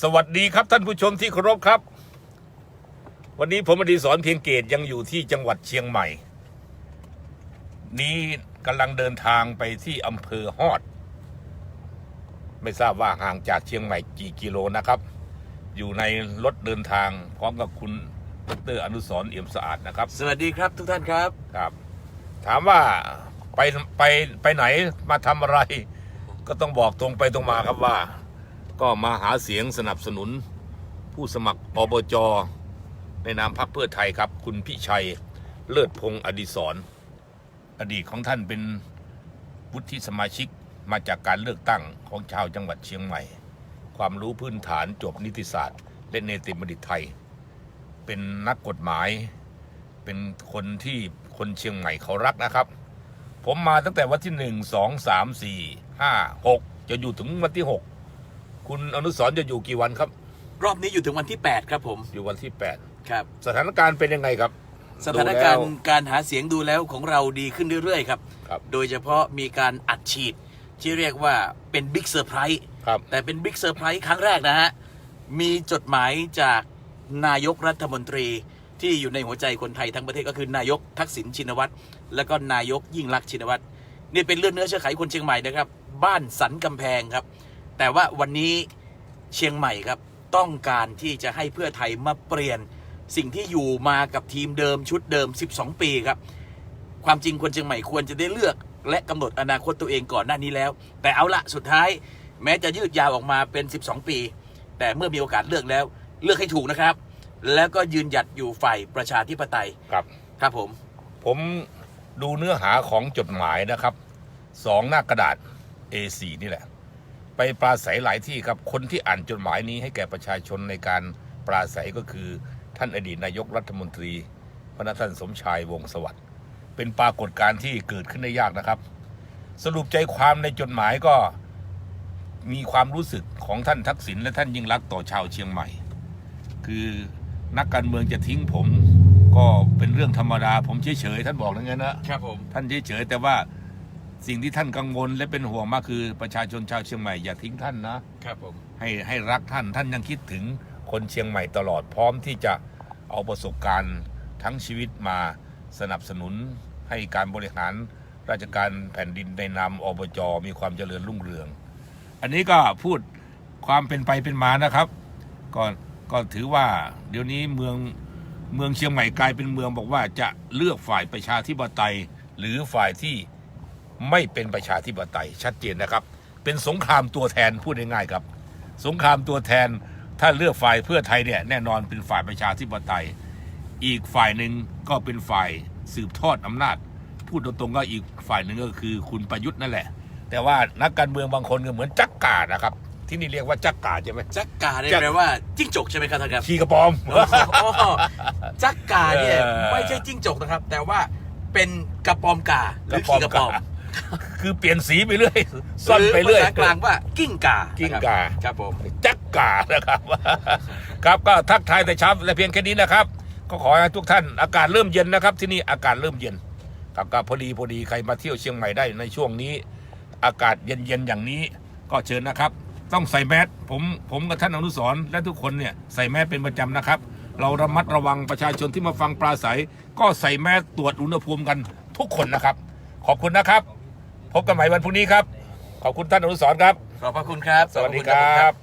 สวัสดีครับท่านผู้ชมที่เคารพครับ วันนี้ผมอดีศรเพียงเกตยังอยู่ที่จังหวัดเชียงใหม่ นี้กำลังเดินทางไปที่อำเภอฮอด ไม่ทราบว่าห่างจากเชียงใหม่กี่กิโลนะครับ อยู่ในรถเดินทางพร้อมกับคุณดรอนุสรณ์เอี่ยมสะอาดนะครับ สวัสดีครับทุกท่านครับครับ ถามว่าไปไปไปไหนมาทำอะไร ก็ต้องบอกตรงไปตรงมาครับว่า ก็มาหาเสียงสนับสนุน ผู้สมัครอบจในนามพรรคเพื่อไทยครับ คุณพิชัยเลิศพงศ์อดิศรอดีตของท่านเป็นวุฒิสมาชิกมาจากการเลือกตั้งของชาวจังหวัดเชียงใหม่ ความรู้พื้นฐานจบนิติศาสตร์ และเนติบัณฑิตไทย เป็นนักกฎหมาย เป็นคนที่คนเชียงใหม่เขารักนะครับ ผมมาตั้งแต่วันที่หนึ่งสองสามสี่ห้าหกจะอยู่ถึงวันที่หก คุณอนุสรณ์จะอยู่กี่วันครับ รอบนี้อยู่ถึงวันที่ 8 ครับผมอยู่วันที่แปดครับสถานการณ์เป็นยังไงครับสถานการณ์ดูแล้ว การหาเสียงดูแล้วของเราดีขึ้นเรื่อยๆครับ ครับ โดยเฉพาะมีการอัดฉีด ที่เรียกว่าเป็นบิ๊กเซอร์ไพรส์ ครับ แต่เป็นบิ๊กเซอร์ไพรส์ครั้งแรกนะฮะ มีจดหมายจากนายกรัฐมนตรีที่อยู่ในหัวใจคนไทยทั้งประเทศก็คือนายกทักษิณชินวัตร และก็นายกยิ่งรักษณ์ชินวัตร นี่เป็นเลือดเนื้อเชื้อไขคนเชียงใหม่นะครับ บ้านสันกำแพงครับ แต่ว่าวันนี้เชียงใหม่ครับ ต้องการที่จะให้เพื่อไทยมาเปลี่ยนสิ่งที่อยู่มากับทีมเดิมชุดเดิม 12 ปีครับ ความจริงคนเชียงใหม่ควรจะได้เลือก และกำหนดอนาคตตัวเองก่อนหน้านี้แล้ว แต่เอาละสุดท้าย แม้จะยืดยาวออกมาเป็น 12 ปี แต่เมื่อมีโอกาสเลือกแล้ว เลือกให้ถูกนะครับ แล้วก็ยืนหยัดอยู่ฝ่ายประชาธิปไตยครับครับผม ผมดูเนื้อหาของจดหมายนะครับสองหน้ากระดาษ A4 นี่แหละ ไปปราศัยหลายที่ครับ คนที่อ่านจดหมายนี้ให้แก่ประชาชนในการปราศัยก็คือท่านอดีตนายกรัฐมนตรีพระท่านสมชายวงศ์สวัสดิ์เป็นปรากฏการณ์ที่เกิดขึ้นได้ยากนะครับ สรุปใจความในจดหมายก็มีความรู้สึกของท่านทักษิณและท่านยิ่งรักษณ์ต่อชาวเชียงใหม่ คือนักการเมืองจะทิ้งผมก็เป็นเรื่องธรรมดา ผมเฉยๆท่านบอกอย่างนั้นนะครับผมท่านเฉยๆแต่ว่า สิ่งที่ท่านกังวลและเป็นห่วงมากคือประชาชนชาวเชียงใหม่อย่าทิ้งท่านนะ ครับผม ให้ให้รักท่านท่านยังคิดถึงคนเชียงใหม่ตลอดพร้อมที่จะเอาประสบการณ์ทั้งชีวิตมาสนับสนุนให้การบริหารราชการแผ่นดินในนามอบจมีความเจริญรุ่งเรือง อันนี้ก็พูดความเป็นไปเป็นมานะครับ ก็ก็ถือว่าเดี๋ยวนี้เมืองเมืองเชียงใหม่กลายเป็นเมืองบอกว่าจะเลือกฝ่ายประชาธิปไตย หรือฝ่ายที่ ไม่เป็นประชาธิปไตยชัดเจนนะครับ เป็นสงครามตัวแทนพูดง่ายๆครับ สงครามตัวแทนถ้าเลือกฝ่ายเพื่อไทยเนี่ยแน่นอนเป็นฝ่ายประชาธิปไตย อีกฝ่ายหนึ่งก็เป็นฝ่ายสืบทอดอำนาจ พูดตรงๆก็อีกฝ่ายหนึ่งก็คือคุณประยุทธ์นั่นแหละ แต่ว่านักการเมืองบางคนก็เหมือนจักกานะครับที่นี่เรียกว่าจักกาใช่ไหมจักกาเนี่ยจักแปลว่าจิ้งจกใช่ไหมครับท่านครับขี่กระปอมโอ้โหจักกาเนี่ยเออไม่ใช่จิ้งจกนะครับ แต่ว่าเป็นกระปอมกาหรือกระปอมขี้กระปอมกา คือเปลี่ยนสีไปเรื่อยซ่อนไปเรื่อยหภาษากลางว่ากิ้งกากิ้งกาครับผมจักกานะครับครับก็ทักทายแต่เช้าและเพียงแค่นี้นะครับ ก็ขอให้ทุกท่านอากาศเริ่มเย็นนะครับ ที่นี่อากาศเริ่มเย็นครับก็พอดีพอดีใครมาเที่ยวเชียงใหม่ได้ในช่วงนี้ อากาศเย็นๆอย่างนี้ ก็เชิญนะครับ ต้องใส่แมสผมผมกับท่านอนุสรณ์และทุกคนเนี่ยใส่แมสเป็นประจำนะครับ เราระมัดระวังประชาชนที่มาฟังปราศัย ก็ใส่แมสตรวจอุณหภูมิกันทุกคนนะครับ ขอบคุณนะครับ พบกันใหม่วันพรุ่งนี้ครับ ขอบคุณท่านอนุสรณ์ครับ ขอบพระคุณครับ สวัสดีขอคณรับ